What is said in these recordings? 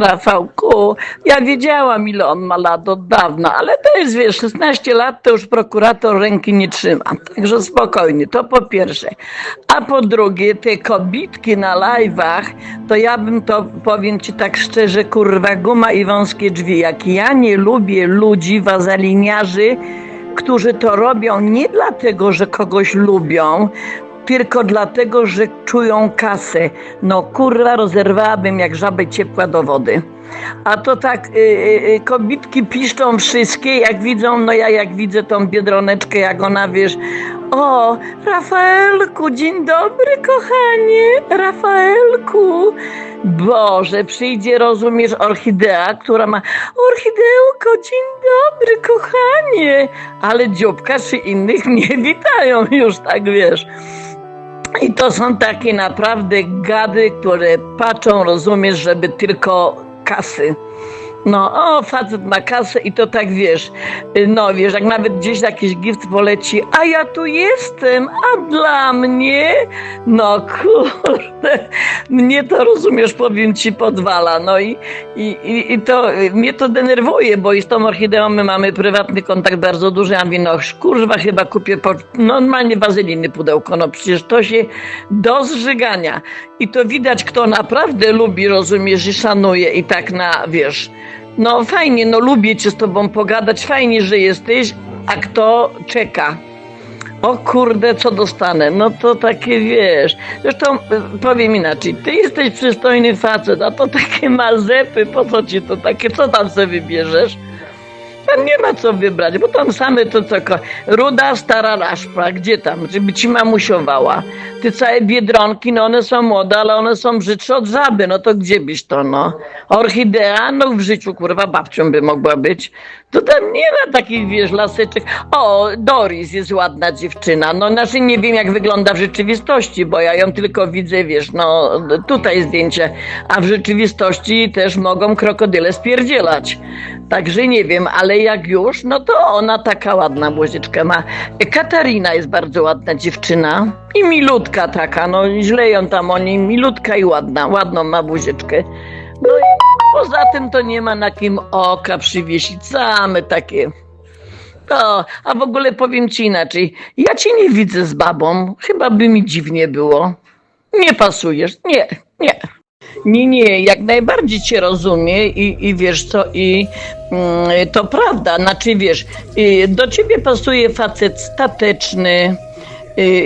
Rafałku, ja wiedziałam, ile on ma lat od dawna, ale to jest, wiesz, 16 lat to już prokurator ręki nie trzyma. Także spokojnie, to po pierwsze. A po drugie, te kobitki na live'ach, to ja bym to, powiem ci tak szczerze, kurwa, guma i wąskie drzwi. Jak ja nie lubię ludzi, wazaliniarzy, którzy to robią nie dlatego, że kogoś lubią, tylko dlatego, że czują kasę. No kurwa, rozerwałabym jak żabę ciepła do wody. A to tak, y, y, y, kobitki piszczą wszystkie, jak widzą, no ja jak widzę tą biedroneczkę, jak ona, wiesz, o, Rafaelku, dzień dobry, kochanie, Rafaelku. Boże, przyjdzie, rozumiesz, orchidea, która ma, orchidełko, dzień dobry, kochanie. Ale dzióbka czy innych nie witają już, tak wiesz. I to są takie naprawdę gady, które patrzą, rozumiesz, żeby tylko kasy. No, o, facet ma kasę i to tak wiesz. No, wiesz, jak nawet gdzieś jakiś gift poleci, a ja tu jestem, a dla mnie? No, kurde, mnie to rozumiesz, powiem ci, podwala. No i, i, i, to mnie to denerwuje, bo i z tą orchideą my mamy prywatny kontakt bardzo duży. Ja mówię, no, kurwa, chyba kupię po, normalnie wazeliny pudełko. No, przecież to się do zżygania. I to widać, kto naprawdę lubi, rozumiesz, i szanuje i tak na, wiesz, no fajnie, no lubię cię z tobą pogadać, fajnie, że jesteś, a kto czeka? O kurde, co dostanę? No to takie wiesz. Zresztą y, powiem inaczej, ty jesteś przystojny facet, a to takie mazepy, po co ci to takie, co tam sobie wybierzesz? Tam nie ma co wybrać, bo tam same to co. Ruda, stara raszpa, gdzie tam, żeby ci mamusiowała. Ty całe biedronki, no one są młode, ale one są brzydsze od żaby, no to gdzie byś to, no? Orchidea, no w życiu, kurwa, babcią by mogła być. To tam nie ma takich, wiesz, laseczek. O, Doris jest ładna dziewczyna, no znaczy nie wiem, jak wygląda w rzeczywistości, bo ja ją tylko widzę, wiesz, no tutaj zdjęcie, a w rzeczywistości też mogą krokodyle spierdzielać. Także nie wiem, ale jak już, no to ona taka ładna łozieczkę ma. Katarina jest bardzo ładna dziewczyna i milutka taka, no źle ją tam oni, milutka i ładna, ładną ma buzieczkę. No i poza tym to nie ma na kim oka przywiesić, same takie. To, a w ogóle powiem ci inaczej, ja cię nie widzę z babą, chyba by mi dziwnie było. Nie pasujesz, nie, nie. Nie, nie, jak najbardziej cię rozumie i, i wiesz co, i mm, to prawda, znaczy wiesz, do ciebie pasuje facet stateczny,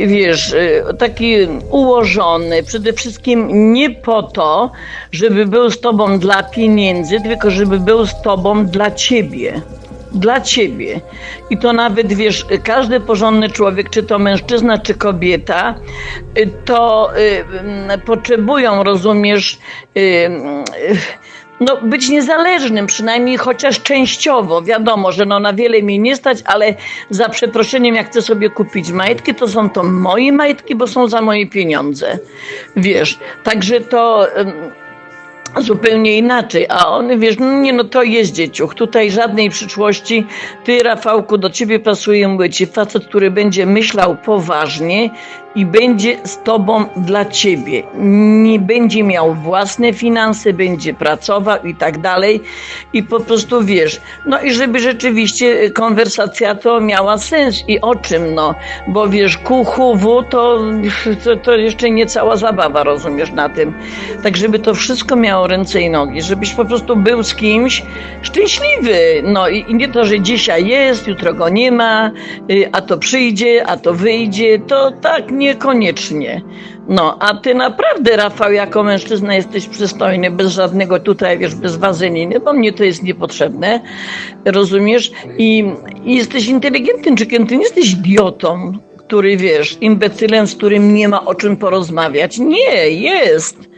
wiesz, y, taki ułożony, przede wszystkim nie po to, żeby był z tobą dla pieniędzy, tylko żeby był z tobą dla ciebie. Dla ciebie. I to nawet wiesz, każdy porządny człowiek, czy to mężczyzna, czy kobieta, y, to y, mm, potrzebują, rozumiesz, y, y, no, być niezależnym, przynajmniej chociaż częściowo. Wiadomo, że no, na wiele mi nie stać, ale za przeproszeniem, jak chcę sobie kupić majtki, to są to moje majtki, bo są za moje pieniądze. Wiesz, także to. Zupełnie inaczej, a on, wiesz, no nie no, to jest dzieciuch, tutaj żadnej przyszłości, ty Rafałku, do ciebie pasuje, mówię ci, facet, który będzie myślał poważnie i będzie z tobą dla ciebie, nie będzie miał własne finanse, będzie pracował i tak dalej. I po prostu, wiesz, no i żeby rzeczywiście konwersacja to miała sens. I o czym, no, bo wiesz, kuchuwu to, to, to jeszcze nie cała zabawa, rozumiesz, na tym, tak żeby to wszystko miało ręce i nogi, żebyś po prostu był z kimś szczęśliwy. No i, nie to, że dzisiaj jest, jutro go nie ma, y, a to przyjdzie, a to wyjdzie, to tak niekoniecznie. No, a ty naprawdę, Rafał, jako mężczyzna jesteś przystojny, bez żadnego tutaj, wiesz, bez wazeliny, bo mnie to jest niepotrzebne, rozumiesz? I, i jesteś inteligentnym czykiem, ty nie jesteś idiotą, który, wiesz, imbecylem, z którym nie ma o czym porozmawiać. Nie, jest.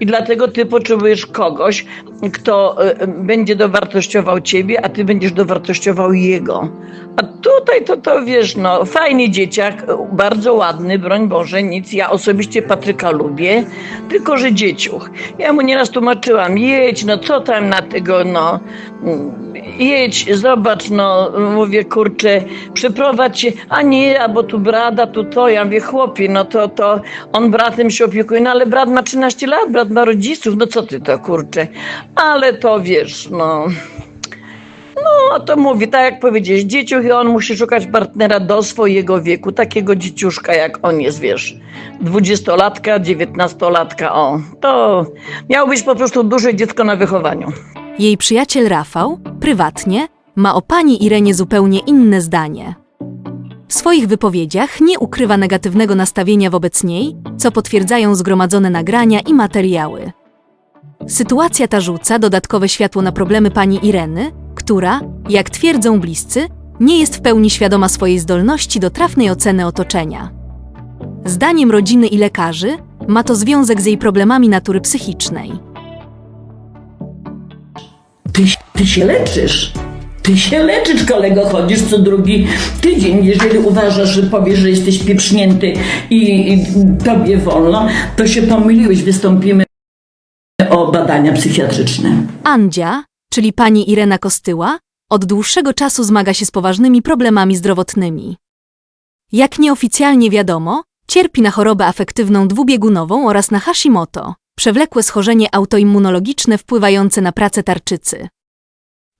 I dlatego ty potrzebujesz kogoś, kto e, będzie dowartościował ciebie, a ty będziesz dowartościował jego. A tutaj to, to wiesz, no, fajny dzieciak, e, bardzo ładny, broń Boże, nic. Ja osobiście Patryka lubię, tylko że dzieciuch. Ja mu nieraz tłumaczyłam, jedź, no co tam na tego, no, mm, jedź, zobacz, no, mówię, kurczę, przeprowadź się, a nie, a bo tu brada, tu to, ja mówię, chłopie, no to, to on bratem się opiekuje, no ale brat ma 13 lat, brat ma rodziców, no co ty to kurczę. Ale to wiesz, no. No to mówi, tak jak powiedziałeś, dzieciuch i on musi szukać partnera do swojego wieku, takiego dzieciuszka jak on jest, wiesz. Dwudziestolatka, dziewiętnastolatka, o. To miało być po prostu duże dziecko na wychowaniu. Jej przyjaciel Rafał, prywatnie, ma o pani Irenie zupełnie inne zdanie. W swoich wypowiedziach nie ukrywa negatywnego nastawienia wobec niej, co potwierdzają zgromadzone nagrania i materiały. Sytuacja ta rzuca dodatkowe światło na problemy pani Ireny, która, jak twierdzą bliscy, nie jest w pełni świadoma swojej zdolności do trafnej oceny otoczenia. Zdaniem rodziny i lekarzy, ma to związek z jej problemami natury psychicznej. Ty, ty się leczysz. Ty się leczysz, kolego, chodzisz co drugi tydzień. Jeżeli uważasz, że powiesz, że jesteś pieprznięty i, i tobie wolno, to się pomyliłeś. Wystąpimy o badania psychiatryczne. Andzia, czyli pani Irena Kostyła, od dłuższego czasu zmaga się z poważnymi problemami zdrowotnymi. Jak nieoficjalnie wiadomo, cierpi na chorobę afektywną dwubiegunową oraz na Hashimoto, przewlekłe schorzenie autoimmunologiczne wpływające na pracę tarczycy.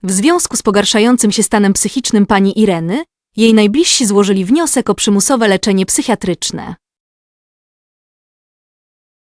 W związku z pogarszającym się stanem psychicznym pani Ireny, jej najbliżsi złożyli wniosek o przymusowe leczenie psychiatryczne.